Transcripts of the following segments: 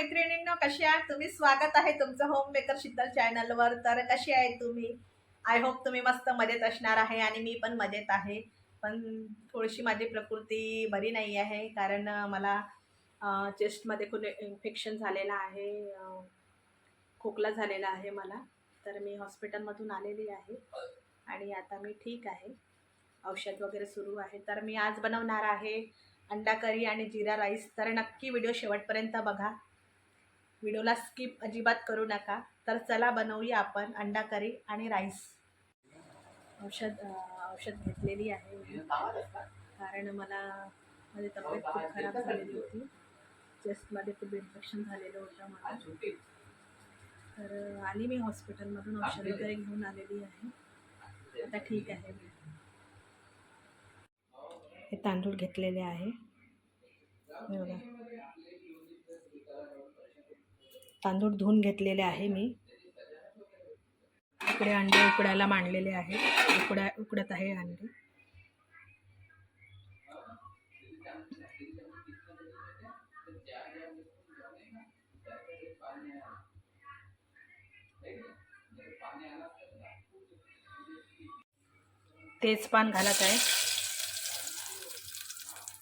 मैत्रिणींना कशी आहात तुम्ही? स्वागत आहे तुमचं होम मेकर शीतल चॅनलवर तर कशी आहे तुम्ही? आय होप तुम्ही मस्त मजेत असणार आहे आणि मी पण मजेत आहे. पण थोडीशी माझी प्रकृती बरी नाही आहे कारण मला चेस्टमध्ये खूप इन्फेक्शन झालेलं आहे खोकला झालेला आहे मला. तर मी हॉस्पिटलमधून आलेली आहे आणि आता मी ठीक आहे. औषध वगैरे सुरू आहे. तर मी आज बनवणार आहे अंडा करी आणि जिरा राईस. तर नक्की व्हिडिओ शेवटपर्यंत बघा. व्हिडिओला स्किप अजिबात करू नका. तर चला बनवूया आपण अंडा करी आणि राईस. औषध औषध घेतलेली आहे कारण मला माझी तब्येत खूप खराब झालेली होती. चेस्टमध्ये खूप इन्फेक्शन झालेलं होतं मला. तर आली मी हॉस्पिटलमधून औषध वगैरे घेऊन आलेली आहे. आता ठीक आहे हे तांदूळ घेतलेले आहे. हे बघा तांदूळ धुवून घेतलेले आहे मी. इकडे अंडे उकडायला मांडलेले आहे उकडा उकडत आहे अंडे. तेजपान घालत आहे.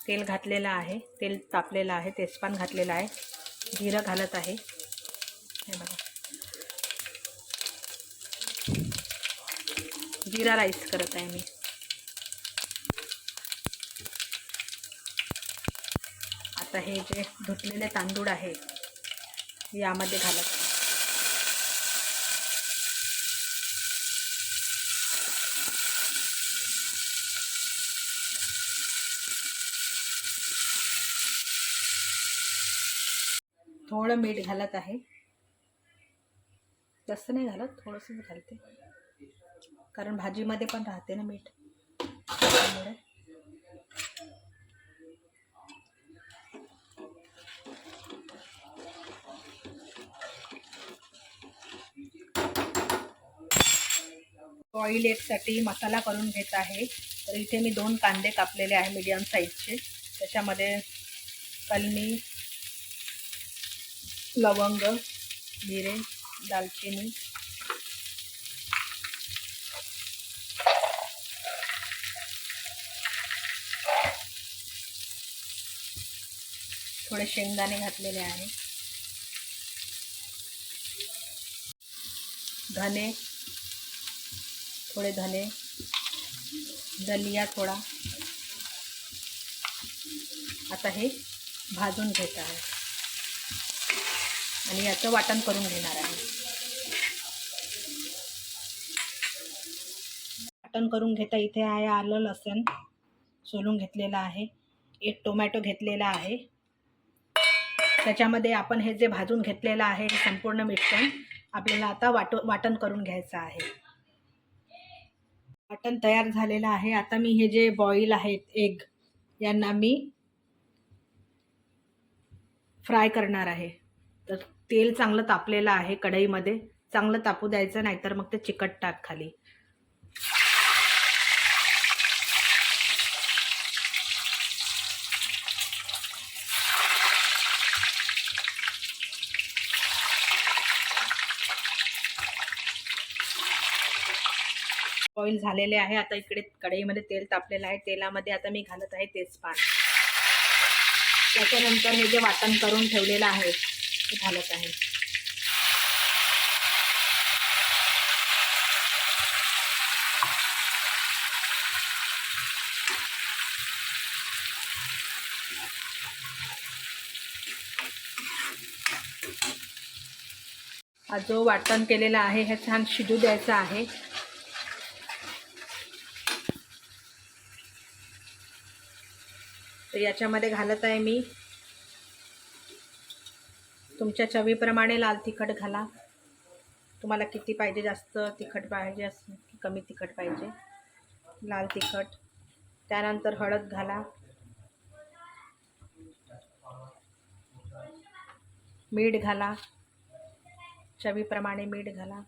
तेल घातलेलं आहे. तेल तापलेलं आहे. तेजपान घातलेलं आहे. जिरं घालत आहे. हे बघा. जिरा राईस करत आहे मी. आता हे जे धुतलेले तांदूळ आहे यामध्ये घालत थोडं मीठ घालत आहे. जास्त नाही घालत थोडंसंच घालते. कारण भाजीमध्ये पण राहते ना मीठ. त्यामुळे. ऑइल एकसाठी मसाला करून घेत आहे. तर इथे मी दोन कांदे कापलेले आहे मीडियम साईजचे त्याच्यामध्ये कलमी लवंग जिरे दालचिनी. थोडे शेंगदाणे घातलेले आहे. धने. थोडे धने. दलिया थोडा. आता हे भाजून घेत आहे. आणि याचं वाटण करून घेणार आहे. वाटण करून घेता इथे आहे आलं लसण सोलून घेतलेलं आहे. एक टोमॅटो घेतलेला आहे. त्याच्यामध्ये आपण हे जे भाजून घेतलेलं आहे हे संपूर्ण मिश्रण आपल्याला आता वाट वाटण करून घ्यायचं आहे. वाटण तयार झालेलं आहे. आता मी हे जे बॉईल आहेत एग यांना मी फ्राय करणार आहे. तर तेल चांगलं तापलेलं आहे कढईमध्ये. चांगलं तापू द्यायचं नाहीतर मग ते चिकट टाक खाली. बॉईल झालेले आहे. आता इकडे कढईमध्ये तेल तापलेलं आहे. तेलामध्ये आता मी घालत आहे तेजपान. त्याच्यानंतर हे जे वाटण करून ठेवलेलं आहे ते घालत आहे. हा जो वाटण केलेला आहे हे छान शिजू द्यायचा आहे. तर याच्यामध्ये घालत आहे मी. तुमच्या चवीप्रमाणे लाल तिखट घाला. तुम्हाला किती पाहिजे जास्त तिखट पाहिजे असं की कमी तिखट पाहिजे. लाल तिखट. त्यानंतर हळद घाला. मीठ घाला. चवीप्रमाणे मीठ घाला.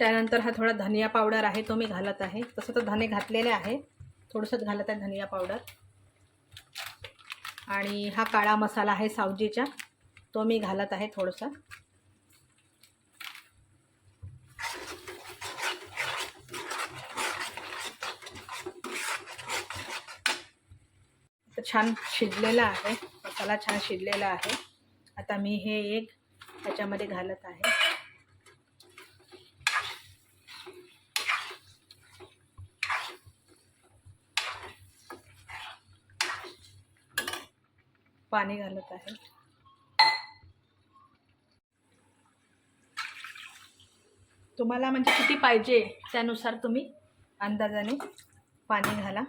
त्यानंतर हा थोडा धनिया पावडर आहे तो मी घालत आहे. तसं तर धने घातलेले आहे. थोडंसंच घालत आहे धनिया पावडर. आणि हा काळा मसाला आहे सावजीचा तो मी घालत आहे थोडंसं. छान शिजलेला आहे. मसाला छान शिजलेला आहे. आता मी हे एक त्याच्यामध्ये घालत आहे. पाणी घालत आहे. तुम्हाला म्हणजे किती पाहिजे त्यानुसार तुम्ही अंदाजाने पाणी घाला.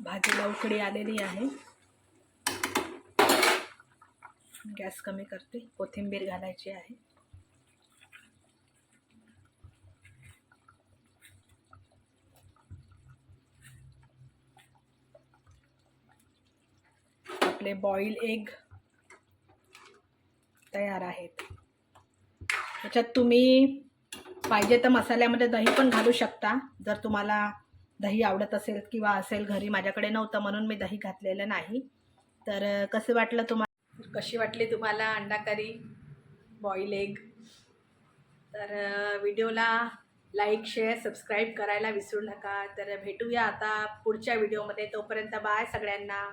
भाजीला उकडी आलेली आहे. गॅस कमी करते. कोथिंबीर घालायची आहे. आपले बॉईल एग तयार आहेत. त्याच्यात तुम्ही पाहिजे तर मसाल्यामध्ये दही पण घालू शकता. जर तुम्हाला दही आवडत असेल किंवा असेल घरी माझ्याकडे नव्हतं म्हणून मी दही घातलेलं नाही. तर कसं वाटलं तुम्हाला कशी वाटली तुम्हाला अंडा करी बॉईल एग तर व्हिडिओला लाईक शेअर सबस्क्राईब करायला विसरू नका. तर भेटूया आता पुढच्या व्हिडिओमध्ये तोपर्यंत बाय सगळ्यांना.